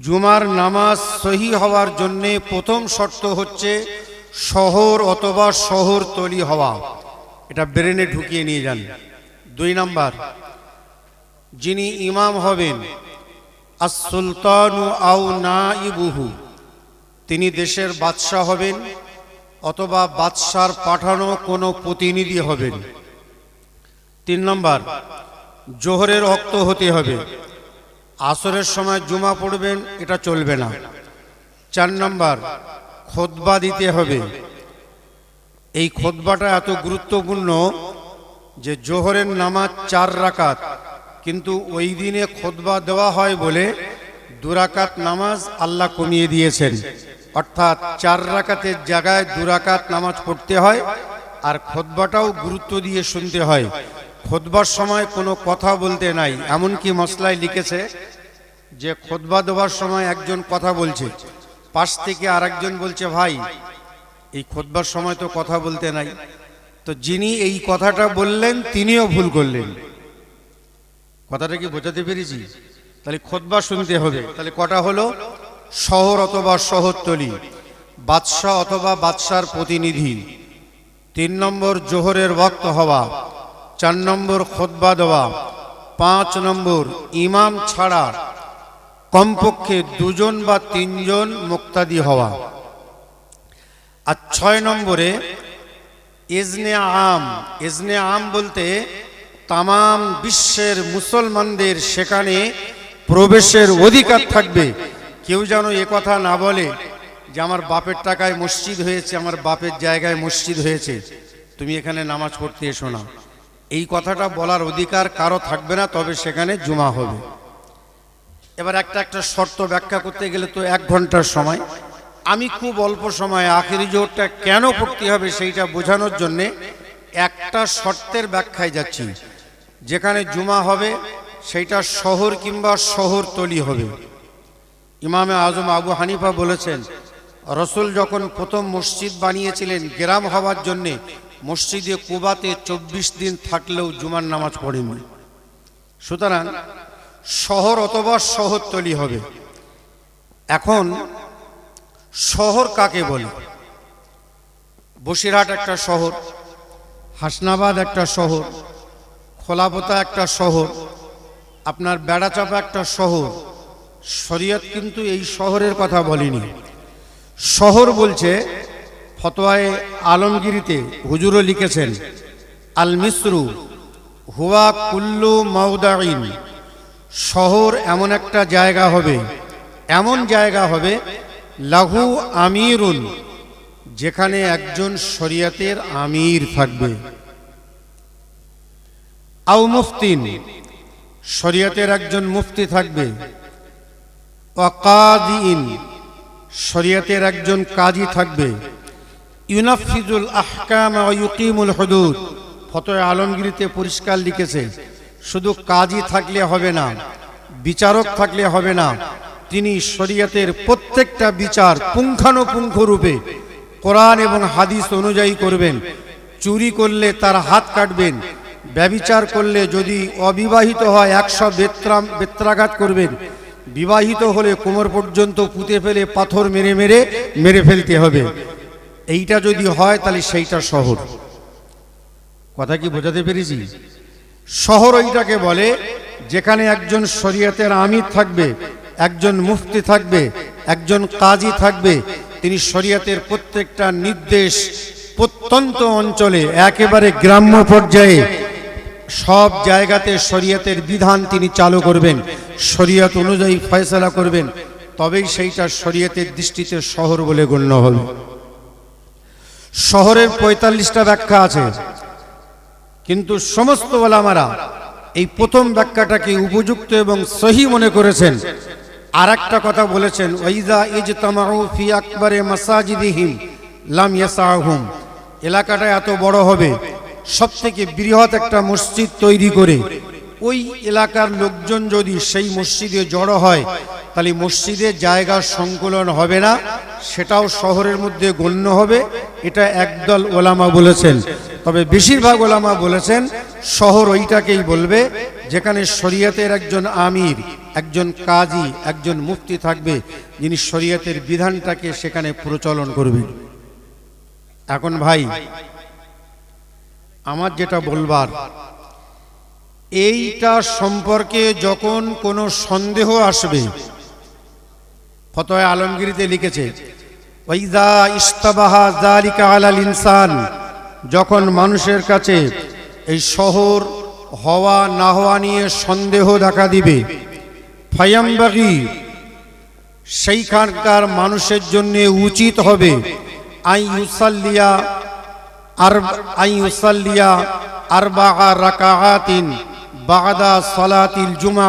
জুমার নামাজ সহি হওয়ার জন্যে প্রথম শর্ত হচ্ছে শহর অথবা শহর তলি হওয়া। এটা ব্রেনে ঢুকিয়ে নিয়ে যান। দুই নাম্বার, যিনি ইমাম হবেন আর সুলতানু আউ না ইবুহু তিনি দেশের বাদশাহ হবেন অথবা বাদশার পাঠানো কোনো প্রতিনিধি হবেন। তিন নম্বর, জোহরের রক্ত হতে হবে। আসরের সময় জুমা পড়বেন, এটা চলবে না। চার নম্বর, খোদবা দিতে হবে। এই খোদবাটা এত গুরুত্বপূর্ণ যে জোহরের নামাজ চার রাকাত, কিন্তু ওই দিনে খোদবা দেওয়া হয় বলে দুরাকাত নামাজ আল্লাহ কমিয়ে দিয়েছেন। অর্থাৎ চার রাকাতের জায়গায় দুরাকাত নামাজ পড়তে হয় আর খোদবাটাও গুরুত্ব দিয়ে শুনতে হয়। খোদবার সময় কোনো কথা বলতে নাই, এমনকি মশলায় লিখেছে যে খোদবা দেওয়ার সময় একজন কথা বলছে। পাশ থেকে আরেকজন বলছে, ভাই, এই খোদবার সময় তো কথা বলতে নাই। তো যিনি এই কথাটা বললেন, তিনিও ভুল করলেন। কথাটা কি বোঝাতে পেরেছি? তাহলে খোদবা শুনতে হবে। তাহলে কটা হলো? শহর অথবা শহরতলি, বাদশাহ অথবা বাদশার প্রতিনিধি। তিন নম্বর জোহরের বক্ত হওয়া, চার নম্বর খোদবা দেওয়া, পাঁচ নম্বর ইমাম ছাড়া কমপক্ষে দুজন বা তিনজন মুক্তাদি হওয়া। আর ছয় নম্বরে এজনে আম। এজনে আম বলতে তামাম বিশ্বের মুসলমানদের সেখানে প্রবেশের অধিকার থাকবে। কেউ যেন কথা না বলে যে আমার বাপের টাকায় মসজিদ হয়েছে, আমার বাপের জায়গায় মসজিদ হয়েছে। তুমি এখানে নামাজ পড়তে এসো না। এই কথাটা বলার অধিকার কারও থাকবে না, তবে সেখানে জমা হবে। এবার একটা একটা শর্ত ব্যাখ্যা করতে গেলে তো এক ঘণ্টার সময়। আমি খুব অল্প সময়ে আখেরি জোরটা কেন পড়তে হবে সেইটা বোঝানোর জন্যে একটা শর্তের ব্যাখ্যায় যাচ্ছি, যেখানে জুমা হবে, সেইটা শহর কিংবা শহরতলি হবে। ইমামে আজম আবু হানিফা বলেছেন, রসুল যখন প্রথম মসজিদ বানিয়েছিলেন গ্রাম হওয়ার জন্যে, মসজিদে কুবাতে চব্বিশ দিন থাকলেও জুমার নামাজ পড়েনি সুতরাং শহর অথবা শহরতলি হবে। এখন শহর কাকে বলে? বসিরহাট একটা শহর, হাসনাবাদ একটা শহর, খোলাপোতা একটা শহর, আপনার বেড়াচাপা একটা শহর। শরীয়ত কিন্তু এই শহরের কথা বলেনি। শহর বলছে, ফতোয়ায় আলমগিরিতে হুজুরও লিখেছেন আল মিসরু হুয়া কুল্লু মাউদাইন শহর এমন একটা জায়গা হবে, এমন জায়গা হবে, লাহু আমিরুন, যেখানে একজন শরিয়াতের আমির থাকবে। আউ মুফতিন, শরিয়াতের একজন মুফতি থাকবে। ওয়াকাদিন শরিয়াতের একজন কাজী থাকবে। ইউনাফিজুল আহকাম ইউকিমুল হুদুদ, ফতোয় আলমগিরিতে পরিষ্কার লিখেছে। শুধু কাজী থাকলে হবে না, বিচারক থাকলে হবে না, তিনি শরিয়তের প্রত্যেকটা বিচার পুঙ্খানুপুঙ্খ রূপে কোরআন এবং হাদিস অনুযায়ী করবেন। চুরি করলে তার হাত কাটবেন, ব্যবিচার করলে যদি অবিবাহিত হয় একশো বেত্রাম, বেত্রাঘাত করবেন। বিবাহিত হলে কোমর পর্যন্ত পুঁতে ফেলে পাথর মেরে মেরে মেরে ফেলতে হবে। এইটা যদি হয় তাহলে সেইটা শহর। কথা কি বোঝাতে পেরেছি? শহর ওইটাকে বলে, যেখানে একজন শরীয়তের আমির থাকবে, একজন মুফতি থাকবে, একজন কাজী থাকবে, তিনি শরীয়তের প্রত্যেকটা নির্দেশ প্রত্যন্ত অঞ্চলে একেবারে গ্রাম্য পর্যায়ে সব জায়গাতে শরীয়তের বিধান তিনি চালু করবেন, শরীয়ত অনুযায়ী ফয়সলা করবেন, তবেই সেইটা শরীয়তের দৃষ্টিতে শহর বলে গণ্য হবে শহরের পঁয়তাল্লিশটা ব্যাখ্যা আছে। কিন্তু সমস্ত ওলামারা এই প্রথম ব্যাখ্যাটাকে উপযুক্ত এবং সহি মনে করেছেন। আর একটা কথা বলেছেন ফি এলাকাটা এত বড় হবে সব থেকে বৃহৎ একটা মসজিদ তৈরি করে। ওই এলাকার লোকজন যদি সেই মসজিদে জড়ো হয়, তাহলে মসজিদে জায়গার সংকুলন হবে না, সেটাও শহরের মধ্যে গণ্য হবে, এটা একদল ওলামা বলেছেন। তবে বেশিরভাগ ওলামা বলেছেন, শহর ওইটাকেই বলবে, যেখানে শরীয়তের একজন আমির, একজন কাজী, একজন মুফতি থাকবে, যিনি শরীয়তের বিধানটাকে সেখানে প্রচলন করবেন। এখন ভাই, আমার যেটা বলবার, এইটা সম্পর্কে যখন কোনো সন্দেহ আসবে, ফতোয় আলমগিরিতে লিখেছে ওয়াইদা ইস্তাবাহা জালিকা আলাল ইনসান যখন মানুষের কাছে এই শহর হওয়া না হওয়া নিয়ে সন্দেহ দেখা দিবে, ফায়াম্বাগি, সেইখানকার মানুষের জন্য উচিত হবে আই ইউসাল্লিয়া আর আই ইউসাল্লিয়া আরবা রাকাআতিন বাগদা সলাতিল জুমা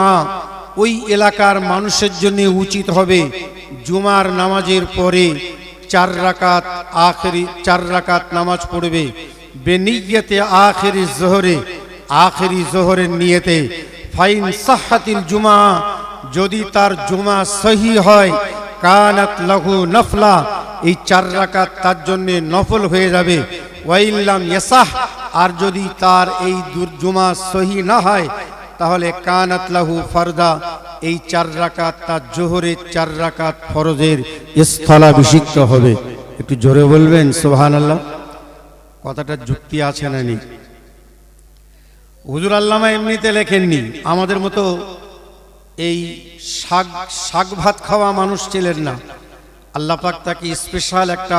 ওই এলাকার মানুষের জন্য উচিত হবে জুমার নামাজের পরে চার রাকাত আখেরি, চার রাকাত নামাজ পড়বে। বেনিয়তে আখেরি জোহরে, আখেরি জোহরের নিয়েতে ফাইন সাহাতিল জুমা, যদি তার জুমা সহি হয়, কানাত লঘু নফলা, এই চার রাকাত তার জন্য নফল হয়ে যাবে। ওয়াইল্লাম ইয়াসাহ, আর যদি তার এই জুমা সহি না হয়, তাহলে কানাত লাহু ফারদা এই চার রাকাত তার জোহরের চার রাকাত ফরজের স্থলাভিষিক্ত হবে। একটু জোরে বলবেন সোহান আল্লাহ কথাটা যুক্তি আছে না নেই? হুজুর আল্লামা এমনিতে লেখেননি, আমাদের মতো এই শাক শাক ভাত খাওয়া মানুষ ছিলেন না। আল্লাহ পাক তাকে স্পেশাল একটা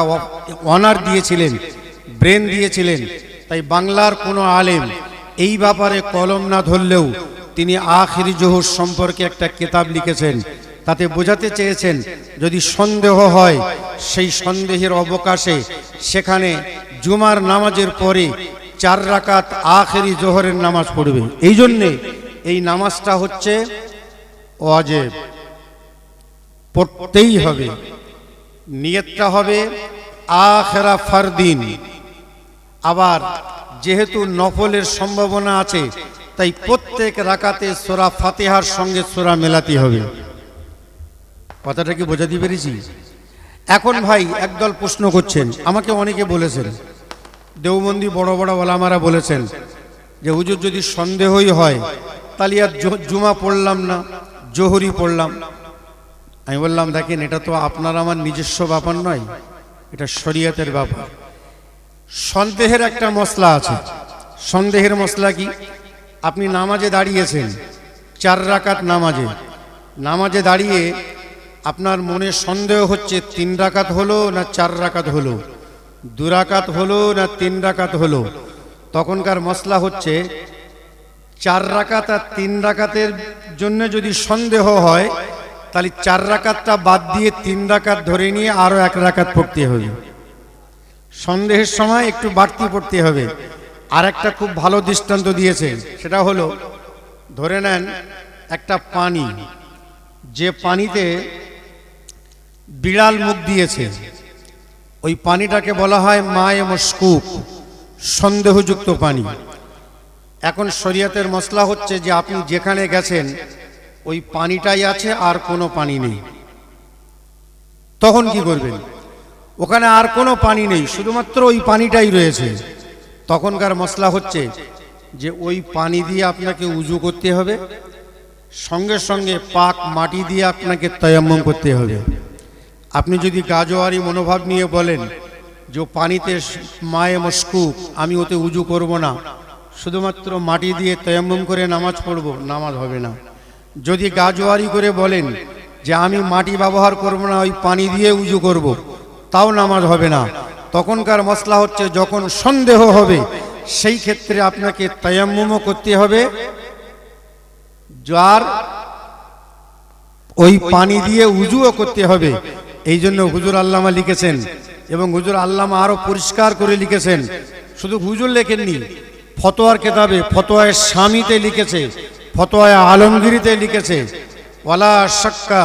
অনার দিয়েছিলেন ব্রেন দিয়েছিলেন। তাই বাংলার কোনো আলেম এই ব্যাপারে কলম না ধরলেও তিনি আখিরি জহুর সম্পর্কে একটা কিতাব লিখেছেন। তাতে বোঝাতে চেয়েছেন, যদি সন্দেহ হয়, সেই সন্দেহের অবকাশে সেখানে জুমার নামাজের পরে চার রাকাত আখেরি জোহরের নামাজ পড়বে। এই জন্যে এই নামাজটা হচ্ছে অজেব পড়তেই হবে। নিয়তটা হবে আখেরা ফারদিন। আবার যেহেতু নফলের সম্ভাবনা আছে তাই প্রত্যেক রাকাতে সোরা ফাতেহার সঙ্গে সোরা মেলাতে হবে। কথাটা কি বোঝাতে পেরেছি? এখন ভাই একদল প্রশ্ন করছেন, আমাকে অনেকে বলেছেন, দেওবন্দি বড় বড় ওলামারা বলেছেন যে, হুজুর, যদি সন্দেহই হয়, তাহলে আর জুমা পড়লাম না, জোহরি পড়লাম। আমি বললাম, দেখেন, এটা তো আপনার আমার নিজস্ব ব্যাপার নয়, এটা শরীয়তের ব্যাপার। সন্দেহের একটা মশলা আছে। সন্দেহের মশলা কি? আপনি নামাজে দাঁড়িয়েছেন, চার রাকাত নামাজে। নামাজে দাঁড়িয়ে আপনার মনে সন্দেহ হচ্ছে, তিন রাকাত হলো না চার রাকাত হলো? দু রাকাত হলো না তিন রাকাত হলো? তখনকার মশলা হচ্ছে, চার রাকাত আর তিন রাকাতের জন্য যদি সন্দেহ হয়, তাহলে চার রাকাতটা বাদ দিয়ে তিন রাকাত ধরে নিয়ে আরও এক রাকাত পড়তে হবে। সন্দেহের সময় একটু বাড়তি পড়তে হবে। আর একটা খুব ভালো দৃষ্টান্ত দিয়েছে, সেটা হলো, ধরে নেন একটা পানি, যে পানিতে বিড়াল মুখ দিয়েছে, ওই পানিটাকে বলা হয় মায়ে মস্কুপ, সন্দেহযুক্ত পানি। এখন শরীয়তের মশলা হচ্ছে যে আপনি যেখানে গেছেন, ওই পানিটাই আছে, আর কোনো পানি নেই। তখন কি করবেন? ওখানে আর কোনো পানি নেই, শুধুমাত্র ওই পানিটাই রয়েছে। তখনকার মশলা হচ্ছে যে ওই পানি দিয়ে আপনাকে উজু করতে হবে, সঙ্গে সঙ্গে পাক মাটি দিয়ে আপনাকে তয়াম্মম করতে হবে। আপনি যদি গাজোয়ারি মনোভাব নিয়ে বলেন যে পানিতে মায়ে মস্কুক আমি ওতে উজু করব না, শুধুমাত্র মাটি দিয়ে তয়াম্মম করে নামাজ পড়ব, নামাজ হবে না। যদি গাজোয়ারি করে বলেন যে আমি মাটি ব্যবহার করব না, ওই পানি দিয়ে উজু করব, তাও নামাজ হবে না। তখনকার মশলা হচ্ছে যখন সন্দেহ হবে, সেই ক্ষেত্রে আপনাকে তয়াম্মুমও করতে হবে। যার ওই পানি দিয়ে উজুও করতে হবে। এই জন্য হুজুর আল্লামা লিখেছেন এবং হুজুর আল্লামা আরও পরিষ্কার করে লিখেছেন। শুধু হুজুর লেখেননি, ফতোয়ার কেতাবে, ফতোয়ায় স্বামীতে লিখেছে, ফতোয়ায় আলমগিরিতে লিখেছে, ওয়ালা শাক্কা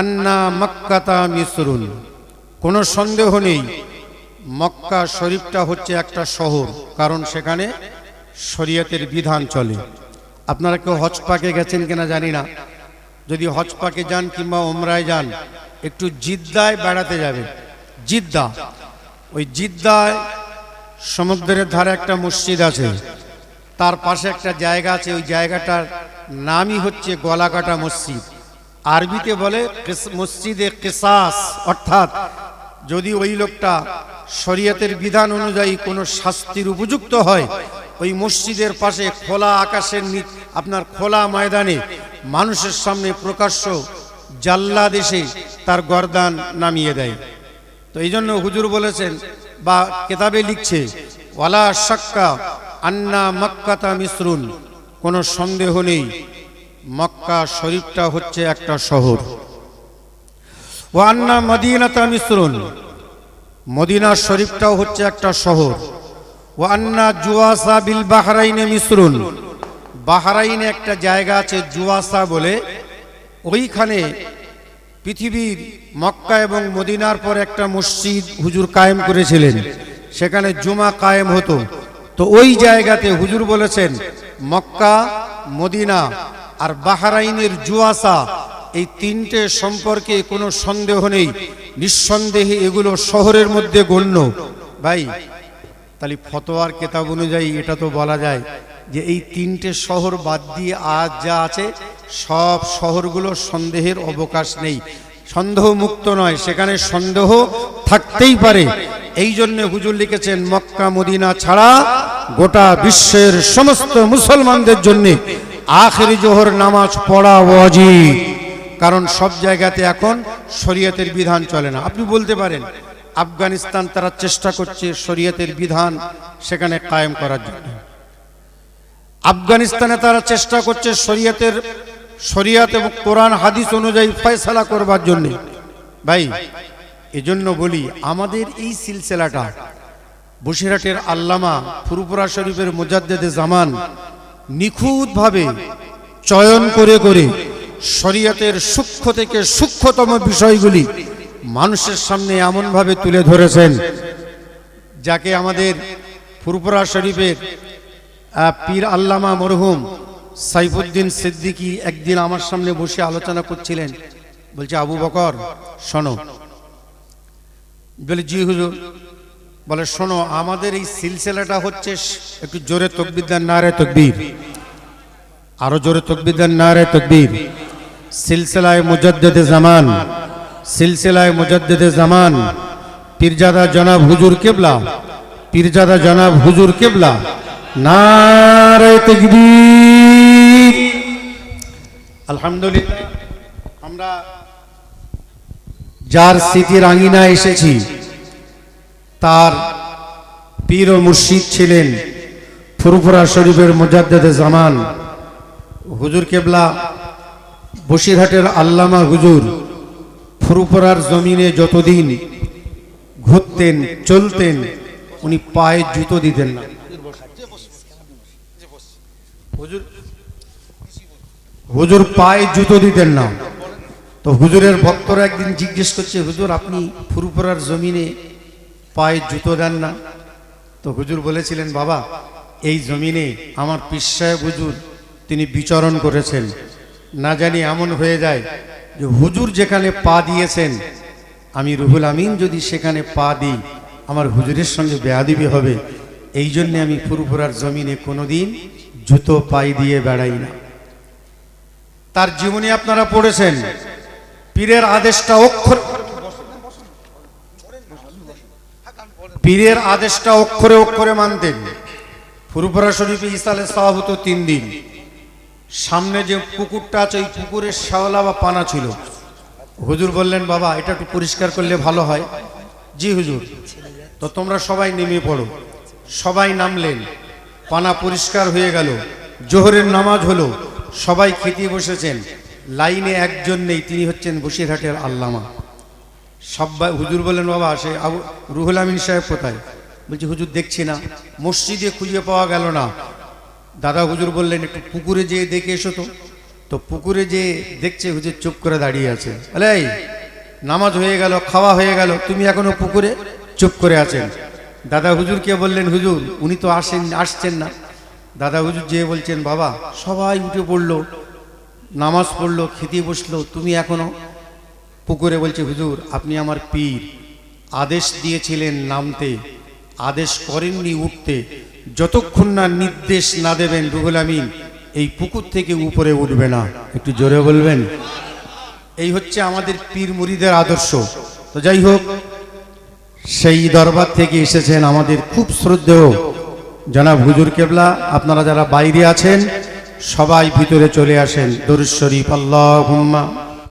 আন্না মক্কাতা মিসরুন। কোনো সন্দেহ নেই মক্কা শরীফটা হচ্ছে একটা শহর, কারণ সেখানে শরীয়তের বিধান চলে। আপনারা কেউ হজ পাকে গেছেন কিনা জানি না। যদি হজ পাকে যান কিংবা ওমরায় যান, একটু জিদ্দায় বেড়াতে যাবেন। জিদ্দা। ওই জিদ্দায় সমুদ্রের ধারে একটা মসজিদ আছে। তার পাশে একটা জায়গা আছে, ওই জায়গাটার নামই হচ্ছে গলাকাটা মসজিদ। আরবিতে বলে মসজিদে কেসাস, অর্থাৎ যদি ওই লোকটা শরীয়তের বিধান অনুযায়ী কোনো শাস্তির উপযুক্ত হয়, ওই মসজিদের পাশে খোলা আকাশের আপনার খোলা ময়দানে মানুষের সামনে প্রকাশ্য জাল্লা দেশে তার গরদান নামিয়ে দেয়। তো এই জন্য হুজুর বলেছেন বা কেতাবে লিখছে, ওয়ালা শাক্কা আন্না মক্কাতা মিশ্রুন কোনো সন্দেহ নেই, মক্কা শরীফটা হচ্ছে একটা শহর। ও আন্না মদিনাতা মিশ্রুন মদিনা শরীফটাও হচ্ছে একটা শহর। ওয়ান্না জুয়াসা বিল বাহরাইনে মিশ্রুন বাহরাইনে একটা জায়গা আছে জুয়াসা বলে। ওইখানে পৃথিবীর মক্কা এবং মদিনার পর একটা মসজিদ হুজুর কায়েম করেছিলেন। সেখানে জুমা কায়েম হতো। তো ওই জায়গাতে হুজুর বলেছেন, মক্কা, মদিনা আর বাহারাইনের জুয়াসা এই তিনটে সম্পর্কে কোনো সন্দেহ নেই। নিঃসন্দেহে এগুলো শহরের মধ্যে গণ্য। ভাই, তাহলে ফতোয়ার কেতাব অনুযায়ী এটা তো বলা যায় যে এই তিনটে শহর বাদ দিয়ে আজ যা আছে, সব শহরগুলো সন্দেহের অবকাশ নেই। সন্দেহ মুক্ত নয়, সেখানে সন্দেহ থাকতেই পারে। এই জন্য হুজুর লিখেছেন, মক্কা, মদিনা ছাড়া গোটা বিশ্বের সমস্ত মুসলমানদের জন্য আখেরি জোহর নামাজ পড়া ওয়াজিব। কারণ সব জায়গাতে এখন শরীয়তের বিধান চলে না। আপনি বলতে পারেন, আফগানিস্তান তারা চেষ্টা করছে শরীয়তের বিধান সেখানে কায়েম করার জন্য। আফগানিস্তানে তারা চেষ্টা করছে শরীয়তের, শরিয়াত এবং কোরআন, হাদিস অনুযায়ী ফয়সালা করবার জন্য। ভাই, এজন্য বলি, আমাদের এই সিলসিলাটা, বসিরহাটের আল্লামা ফুরুপুরা শরীফের মুজাদ্দেদে জামান নিখুঁতভাবে চয়ন করে করে শরীয়তের সূক্ষ্ম থেকে সূক্ষ্মতম বিষয়গুলি মানুষের সামনে এমনভাবে তুলে ধরেছেন, যাকে আমাদের ফুরপুরা শরীফের পীর আল্লামা মরহুম সাইফুদ্দিন সিদ্দিকী একদিন আমার সামনে বসে আলোচনা করছিলেন। বলছে, আবু বকর, শোনো। বলে, জি হুজুর। বলে, শোনো, আমাদের এই সিলসিলাটা হচ্ছে একটু জোরে তকবিদার নারে তকবীর। আরও জোরে তকবিদার নারে তকবীর। সিলসিলায় মুজাদ্দেদে জামান, সিলসিলায় মুজাদ্দেদে জামান, পীরজাদা জনাব হুজুর কেবলা, পীরজাদা জনাব হুজুর কেবলা নারে তকবীর। আলহামদুলিল্লাহ, আমরা যার স্মৃতির আঙিনা এসেছি, তার পীর ও মুর্শিদ ছিলেন ফুরফুরা শরীফের মুজাদ্দেদে জামান। হুজুর কেবলা বসিরহাটের আল্লামা হুজুর ফুরুপুরার জমিনে যতদিন ঘুরতেন, চলতেন, উনি পায়ে জুতো দিতেন না। হুজুর পায়ে জুতো দিতেন না। তো হুজুরের ভক্তরা একদিন জিজ্ঞেস করছে, হুজুর, আপনি ফুরুপুরার জমিনে পায়ে জুতো দেন না? তো হুজুর বলেছিলেন, বাবা, এই জমিনে আমার পিসায় হুজুর, তিনি বিচরণ করেছেন। না জানি এমন হয়ে যায় যে হুজুর যেখানে পা দিয়েছেন, আমি রুহুল আমিন যদি সেখানে পা দিই, আমার হুজুরের সঙ্গে বেয়াদিবি হবে। এই জন্যে আমি ফুরফুরার জমিনে কোনোদিন জুতো পাই দিয়ে বেড়াই না। তার জীবনী আপনারা পড়েছেন, পীরের আদেশটা অক্ষর পীরের আদেশটা অক্ষরে অক্ষরে মানতেন। ফুরফুরা শরীফে ইসালে সাহাবত তিন দিন। সামনে যে পুকুরটা আছে, ওই পুকুরের শ্যাওলা বা পানা ছিল। হুজুর বললেন, বাবা, এটা একটু পরিষ্কার করলে ভালো হয়। জি হুজুর। তো তোমরা সবাই নেমে পড়ো। সবাই নামলেন। পানা পরিষ্কার হয়ে গেল। জোহরের নামাজ হলো। সবাই খেতে বসেছেন। লাইনে একজন নেই, তিনি হচ্ছেন বসিরহাটের আল্লামা। সবাই হুজুর বললেন, বাবা, সে আবু রুহুল আমিন সাহেব কোথায়? বলছি, হুজুর দেখছি না। মসজিদে খুঁজে পাওয়া গেল না। দাদা হুজুর বললেন, একটু পুকুরে যেয়ে দেখে এসো তো। তো পুকুরে যেয়ে দেখছে হুজুর চুপ করে দাঁড়িয়ে আছে। বলে নামাজ হয়ে গেল, খাওয়া হয়ে গেল, তুমি এখনও পুকুরে চুপ করে আছেন? দাদা হুজুরকে বললেন, হুজুর, উনি তো আসেন, আসছেন না। দাদা হুজুর যেয়ে বলছেন, বাবা, সবাই উঠে পড়ল, নামাজ পড়ল, খেতে বসল, তুমি এখনও? পুকুরে বলছে, হুজুর, আপনি আমার পীর। আদেশ দিয়েছিলেন নামতে, আদেশ করেননি উঠতে। যতক্ষণ না নির্দেশ না দেবেন রুহুল আমিন, এই পুকুর থেকে উপরে উঠবে না। একটু জোরে বলবেন? এই হচ্ছে আমাদের পীর মুরিদের আদর্শ। তো যাই হোক, সেই দরবার থেকে এসেছেন আমাদের খুব শ্রদ্ধেয় জনাব হুজুর কেবলা। আপনারা যারা বাইরে আছেন, সবাই ভিতরে চলে আসেন। দরুদ শরীফ আল্লাহ